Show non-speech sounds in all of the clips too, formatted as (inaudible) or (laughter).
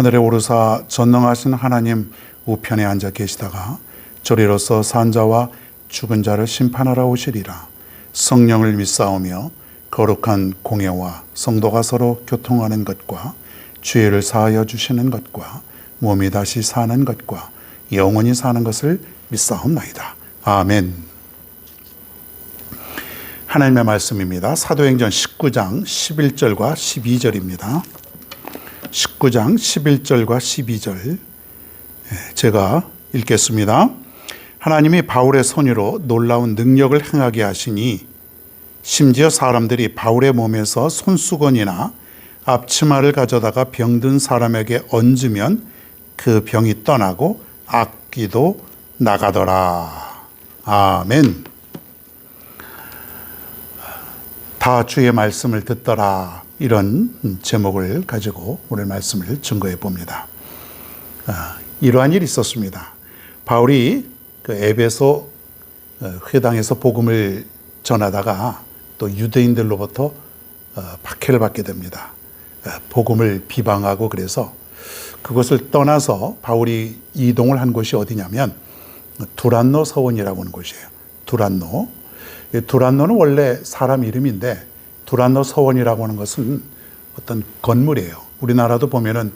하늘에 오르사 전능하신 하나님 우편에 앉아 계시다가 저리로서 산자와 죽은 자를 심판하러 오시리라 성령을 믿사오며 거룩한 공예와 성도가 서로 교통하는 것과 죄를 사하여 주시는 것과 몸이 다시 사는 것과 영원히 사는 것을 믿사옵나이다. 아멘. 하나님의 말씀입니다. 사도행전 19장 11절과 12절입니다. 19장 11절과 12절 제가 읽겠습니다. 하나님이 바울의 손으로 놀라운 능력을 행하게 하시니 심지어 사람들이 바울의 몸에서 손수건이나 앞치마를 가져다가 병든 사람에게 얹으면 그 병이 떠나고 악기도 나가더라. 아멘. 다 주의 말씀을 듣더라. 이런 제목을 가지고 오늘 말씀을 증거해 봅니다. 아, 이러한 일이 있었습니다. 바울이 그 에베소 회당에서 복음을 전하다가 또 유대인들로부터 어, 박해를 받게 됩니다. 어, 복음을 비방하고 그래서 그것을 떠나서 바울이 이동을 한 곳이 어디냐면 두란노 서원이라고 하는 곳이에요. 두란노. 두란노는 원래 사람 이름인데 두란노 서원이라고 하는 것은 어떤 건물이에요. 우리나라도 보면은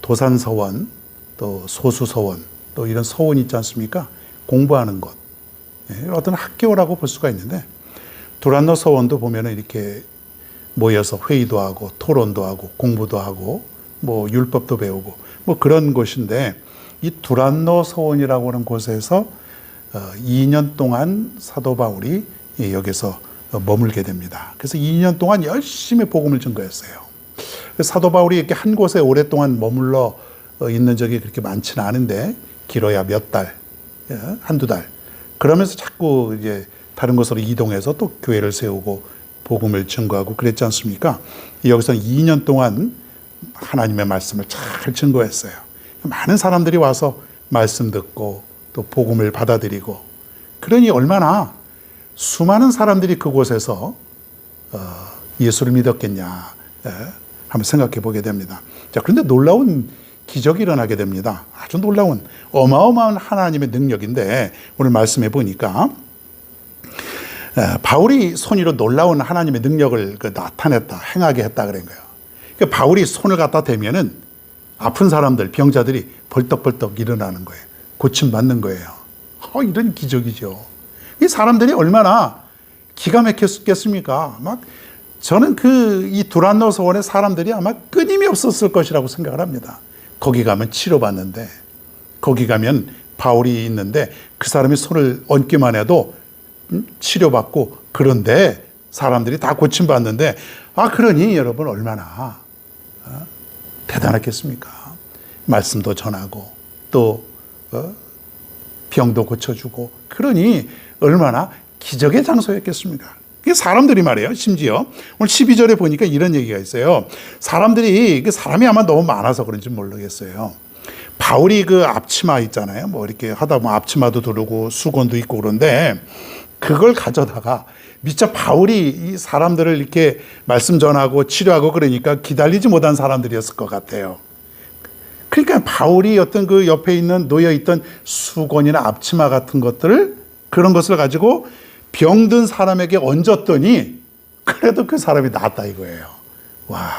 도산 서원, 또 소수 서원, 또 이런 서원 있지 않습니까? 공부하는 곳. 예, 어떤 학교라고 볼 수가 있는데 두란노 서원도 보면은 이렇게 모여서 회의도 하고 토론도 하고 공부도 하고 뭐 율법도 배우고 뭐 그런 곳인데 이 두란노 서원이라고 하는 곳에서 2년 동안 사도 바울이 여기서 머물게 됩니다. 그래서 2년 동안 열심히 복음을 증거했어요. 사도 바울이 이렇게 한 곳에 오랫동안 머물러 있는 적이 그렇게 많지는 않은데 길어야 몇 달, 예, 한두 달. 그러면서 자꾸 이제 다른 곳으로 이동해서 또 교회를 세우고 복음을 증거하고 그랬지 않습니까? 여기서 2년 동안 하나님의 말씀을 잘 증거했어요. 많은 사람들이 와서 말씀 듣고 또 복음을 받아들이고 그러니 얼마나 수많은 사람들이 그곳에서 예수를 믿었겠냐 한번 생각해 보게 됩니다. 자, 그런데 놀라운 기적이 일어나게 됩니다. 아주 놀라운 어마어마한 하나님의 능력인데 오늘 말씀해 보니까 바울이 손으로 놀라운 하나님의 능력을 그 나타냈다, 행하게 했다 그런 거예요. 그러니까 바울이 손을 갖다 대면은 아픈 사람들, 병자들이 벌떡벌떡 일어나는 거예요. 고침 받는 거예요. 어, 이런 기적이죠. 이 사람들이 얼마나 기가 막혔겠습니까? 막 저는 그 이 두란노 서원의 사람들이 아마 끊임이 없었을 것이라고 생각을 합니다. 거기 가면 치료받는데, 거기 가면 바울이 있는데 그 사람이 손을 얹기만 해도 치료받고 그런데 사람들이 다 고침받는데 아 그러니 여러분 얼마나 어? 대단했겠습니까? 말씀도 전하고 또 어? 병도 고쳐주고 그러니 얼마나 기적의 장소였겠습니까? 그 사람들이 말이에요. 심지어 오늘 12절에 보니까 이런 얘기가 있어요. 사람들이 그 사람이 아마 너무 많아서 그런지 모르겠어요. 바울이 그 앞치마 있잖아요. 뭐 이렇게 하다 보면 앞치마도 두르고 수건도 있고 그런데 그걸 가져다가 미처 바울이 이 사람들을 이렇게 말씀 전하고 치료하고 그러니까 기다리지 못한 사람들이었을 것 같아요. 그러니까 바울이 어떤 그 옆에 있는 놓여 있던 수건이나 앞치마 같은 것들을 그런 것을 가지고 병든 사람에게 얹었더니 그래도 그 사람이 낫다 이거예요. 와.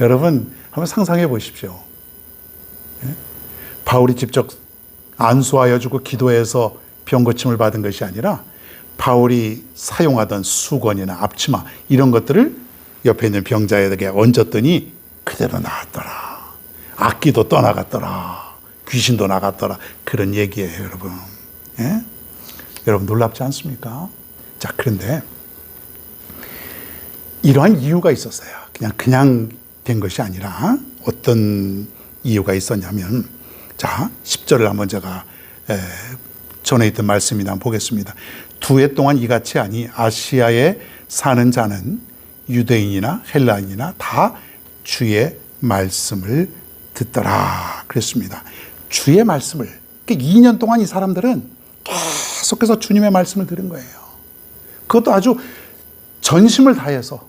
여러분 한번 상상해 보십시오. 예? 바울이 직접 안수하여 주고 기도해서 병 고침을 받은 것이 아니라 바울이 사용하던 수건이나 앞치마 이런 것들을 옆에 있는 병자에게 얹었더니 그대로 나았더라. 악기도 떠나갔더라. 귀신도 나갔더라. 그런 얘기예요, 여러분. 예? 여러분 놀랍지 않습니까? 자, 그런데 이러한 이유가 있었어요. 그냥 그냥 된 것이 아니라 어떤 이유가 있었냐면 자 10절을 한번 제가 에, 전에 있던 말씀이나 보겠습니다. 두 해 동안 이같이 하니 아시아에 사는 자는 유대인이나 헬라인이나 다 주의 말씀을 듣더라 그랬습니다. 주의 말씀을 2년 동안 이 사람들은 계속해서 주님의 말씀을 들은 거예요. 그것도 아주 전심을 다해서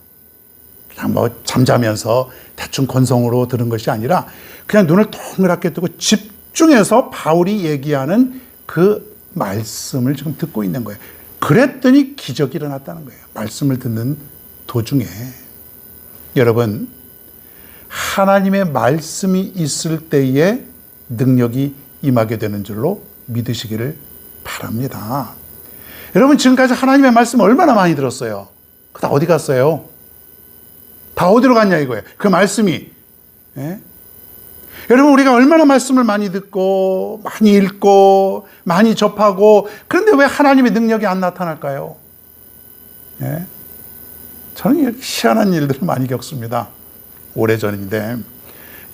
그냥 뭐 잠자면서 대충 건성으로 들은 것이 아니라 그냥 눈을 동그랗게 뜨고 집중해서 바울이 얘기하는 그 말씀을 지금 듣고 있는 거예요. 그랬더니 기적이 일어났다는 거예요. 말씀을 듣는 도중에. 여러분, 하나님의 말씀이 있을 때에 능력이 임하게 되는 줄로 믿으시기를 바랍니다. 여러분, 지금까지 하나님의 말씀 얼마나 많이 들었어요? 그다 어디 갔어요? 다 어디로 갔냐 이거예요. 그 말씀이. 예? 여러분, 우리가 얼마나 말씀을 많이 듣고, 많이 읽고, 많이 접하고, 그런데 왜 하나님의 능력이 안 나타날까요? 예? 저는 희한한 일들을 많이 겪습니다. 오래전인데,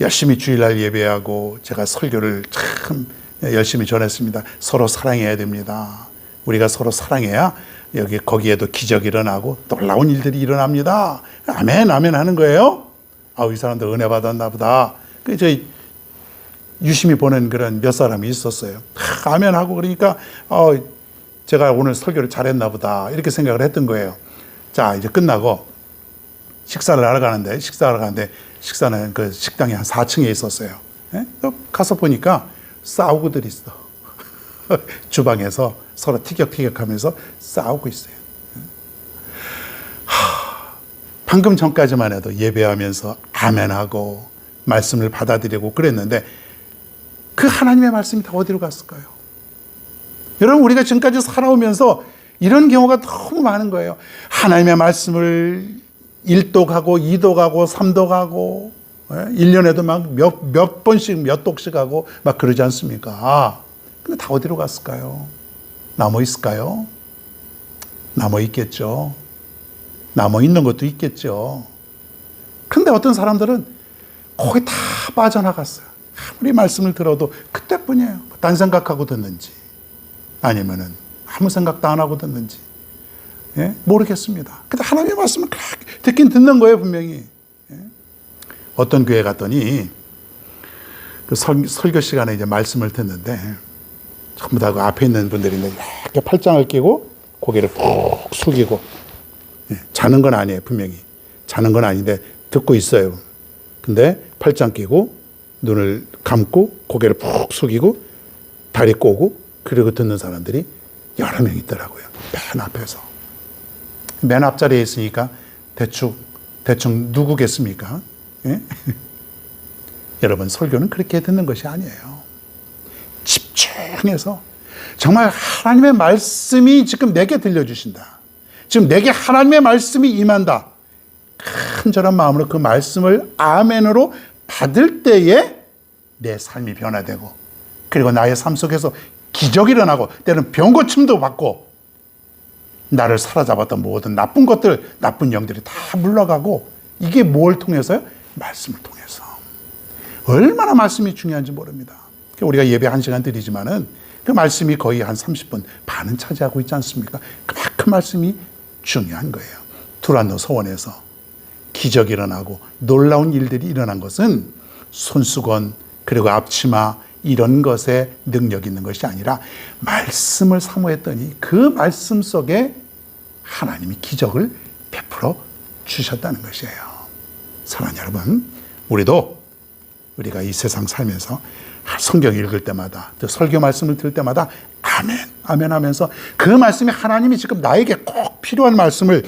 열심히 주일날 예배하고, 제가 설교를 참 열심히 전했습니다. 서로 사랑해야 됩니다. 우리가 서로 사랑해야 여기, 거기에도 기적이 일어나고, 놀라운 일들이 일어납니다. 아멘, 아멘 하는 거예요. 아, 이 사람들 은혜 받았나 보다. 그, 저희, 유심히 보는 그런 몇 사람이 있었어요. 하, 아멘 하고 그러니까, 어, 제가 오늘 설교를 잘했나 보다. 이렇게 생각을 했던 거예요. 자, 이제 끝나고 식사를 하러 가는데, 식사하러 가는데, 식사는 그 식당이 한 4층에 있었어요. 예? 가서 보니까 싸우고들 있어. (laughs) 주방에서 서로 티격태격 하면서 싸우고 있어요. 하, 방금 전까지만 해도 예배하면서 아멘하고 말씀을 받아들이고 그랬는데 그 하나님의 말씀이 다 어디로 갔을까요? 여러분, 우리가 지금까지 살아오면서 이런 경우가 너무 많은 거예요. 하나님의 말씀을 1도 가고 2도 가고 3도 가고 1년에도 막 몇, 몇 번씩 몇 독씩 하고 막 그러지 않습니까? 근데 다 어디로 갔을까요? 남아 있을까요? 남아 있겠죠. 남아 있는 것도 있겠죠. 근데 어떤 사람들은 거기 다 빠져나갔어요. 아무리 말씀을 들어도 그때뿐이에요. 딴 생각하고 듣는지 아니면은 아무 생각도 안 하고 듣는지 예? 모르겠습니다. 근데 하나님의 말씀을 듣긴 듣는 거예요 분명히. 예? 어떤 교회 갔더니 그 설, 설교 시간에 이제 말씀을 듣는데 전부 다 그 앞에 있는 분들이 이렇게 팔짱을 끼고 고개를 푹 숙이고 예, 자는 건 아니에요 분명히 자는 건 아닌데 듣고 있어요. 근데 팔짱 끼고 눈을 감고 고개를 푹 숙이고 다리 꼬고 그리고 듣는 사람들이 여러 명 있더라고요. 맨 앞에서. 맨 앞자리에 있으니까 대충, 대충 누구겠습니까? 예? (laughs) 여러분, 설교는 그렇게 듣는 것이 아니에요. 집중해서 정말 하나님의 말씀이 지금 내게 들려주신다. 지금 내게 하나님의 말씀이 임한다. 큰절한 마음으로 그 말씀을 아멘으로 받을 때에 내 삶이 변화되고 그리고 나의 삶 속에서 기적이 일어나고 때는 병 고침도 받고 나를 사로잡았던 모든 나쁜 것들, 나쁜 영들이 다 물러가고 이게 뭘 통해서요? 말씀을 통해서. 얼마나 말씀이 중요한지 모릅니다. 우리가 예배 한 시간 드리지만은 그 말씀이 거의 한 30분 반은 차지하고 있지 않습니까? 그만큼 말씀이 중요한 거예요. 두란노 서원에서 기적이 일어나고 놀라운 일들이 일어난 것은 손수건 그리고 앞치마 이런 것에 능력 있는 것이 아니라 말씀을 사모했더니 그 말씀 속에 하나님이 기적을 베풀어 주셨다는 것이에요. 사랑하는 여러분, 우리도 우리가 이 세상 살면서 성경 읽을 때마다 또 설교 말씀을 들을 때마다 아멘, 아멘 하면서 그 말씀이 하나님이 지금 나에게 꼭 필요한 말씀을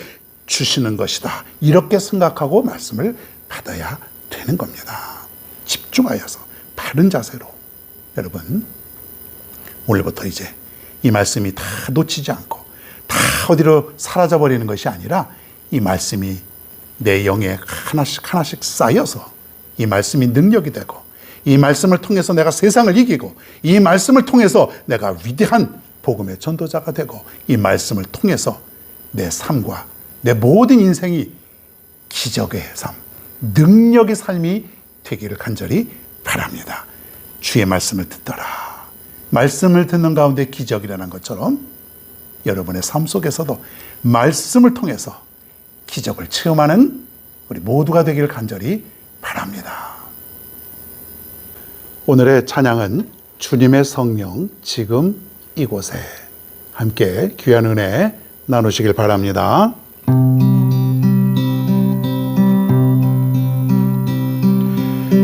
주시는 것이다. 이렇게 생각하고 말씀을 받아야 되는 겁니다. 집중하여서 바른 자세로 여러분 오늘부터 이제 이 말씀이 다 놓치지 않고 다 어디로 사라져 버리는 것이 아니라 이 말씀이 내 영에 하나씩 하나씩 쌓여서 이 말씀이 능력이 되고 이 말씀을 통해서 내가 세상을 이기고 이 말씀을 통해서 내가 위대한 복음의 전도자가 되고 이 말씀을 통해서 내 삶과 내 모든 인생이 기적의 삶, 능력의 삶이 되기를 간절히 바랍니다. 주의 말씀을 듣더라. 말씀을 듣는 가운데 기적이 일어난 것처럼 여러분의 삶 속에서도 말씀을 통해서 기적을 체험하는 우리 모두가 되기를 간절히 바랍니다. 오늘의 찬양은 주님의 성령 지금 이곳에 함께 귀한 은혜 나누시길 바랍니다.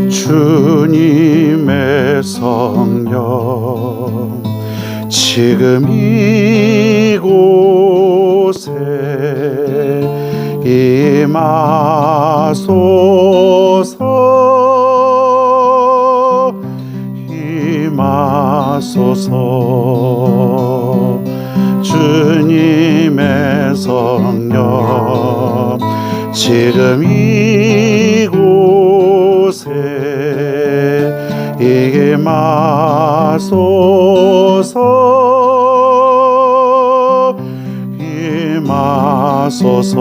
주님의 성령 지금 이곳에 임하소서. 임하소서. 주님의 성령 지금 이곳에 임하소서. 임하소서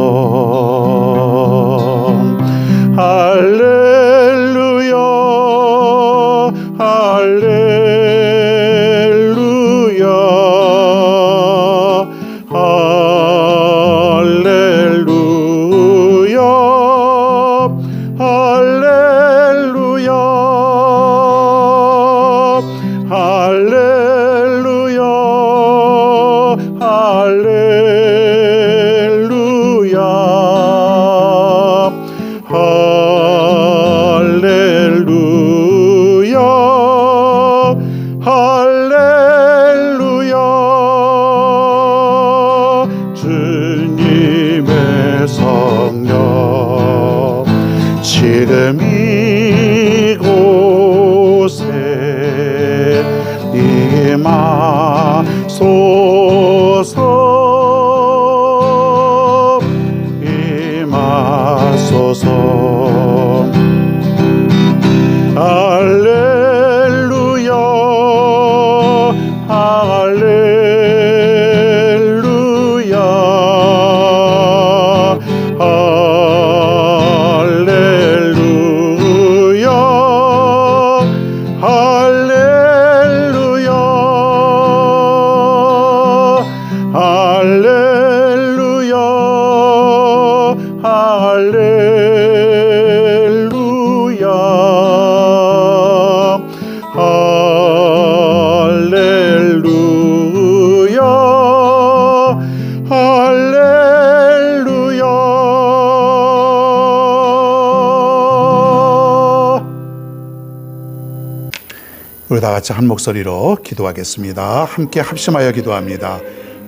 다 같이 한 목소리로 기도하겠습니다. 함께 합심하여 기도합니다.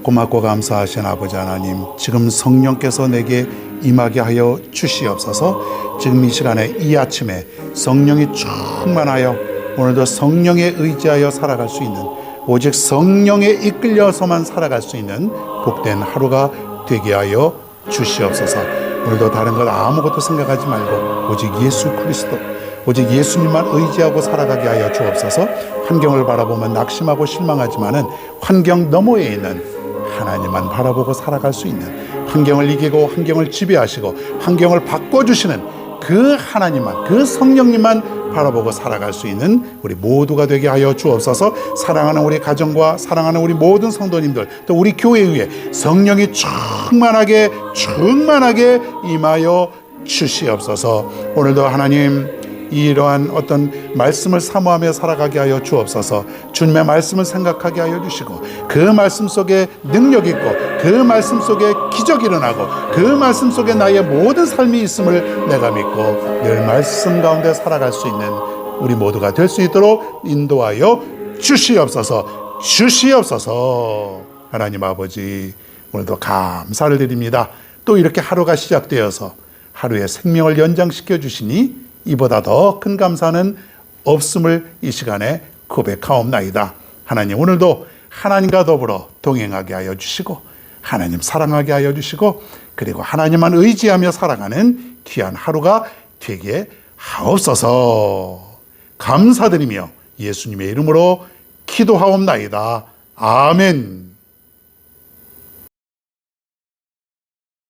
고맙고 감사하신 아버지 하나님, 지금 성령께서 내게 임하게 하여 주시옵소서. 지금 이 시간에 이 아침에 성령이 충만하여 오늘도 성령에 의지하여 살아갈 수 있는 오직 성령에 이끌려서만 살아갈 수 있는 복된 하루가 되게 하여 주시옵소서. 오늘도 다른 것 아무것도 생각하지 말고 오직 예수 그리스도 오직 예수님만 의지하고 살아가게 하여 주옵소서. 환경을 바라보면 낙심하고 실망하지만은 환경 너머에 있는 하나님만 바라보고 살아갈 수 있는 환경을 이기고 환경을 지배하시고 환경을 바꿔주시는 그 하나님만 그 성령님만 바라보고 살아갈 수 있는 우리 모두가 되게 하여 주옵소서 사랑하는 우리 가정과 사랑하는 우리 모든 성도님들 또 우리 교회 위에 성령이 충만하게 충만하게 임하여 주시옵소서 오늘도 하나님 이러한 어떤 말씀을 사모하며 살아가게 하여 주옵소서. 주님의 말씀을 생각하게 하여 주시고 그 말씀 속에 능력 있고 그 말씀 속에 기적이 일어나고 그 말씀 속에 나의 모든 삶이 있음을 내가 믿고 늘 말씀 가운데 살아갈 수 있는 우리 모두가 될 수 있도록 인도하여 주시옵소서. 주시옵소서. 하나님 아버지 오늘도 감사를 드립니다. 또 이렇게 하루가 시작되어서 하루의 생명을 연장시켜 주시니 이보다 더 큰 감사는 없음을 이 시간에 고백하옵나이다. 하나님 오늘도 하나님과 더불어 동행하게 하여 주시고 하나님 사랑하게 하여 주시고 그리고 하나님만 의지하며 살아가는 귀한 하루가 되게 하옵소서. 감사드리며 예수님의 이름으로 기도하옵나이다. 아멘.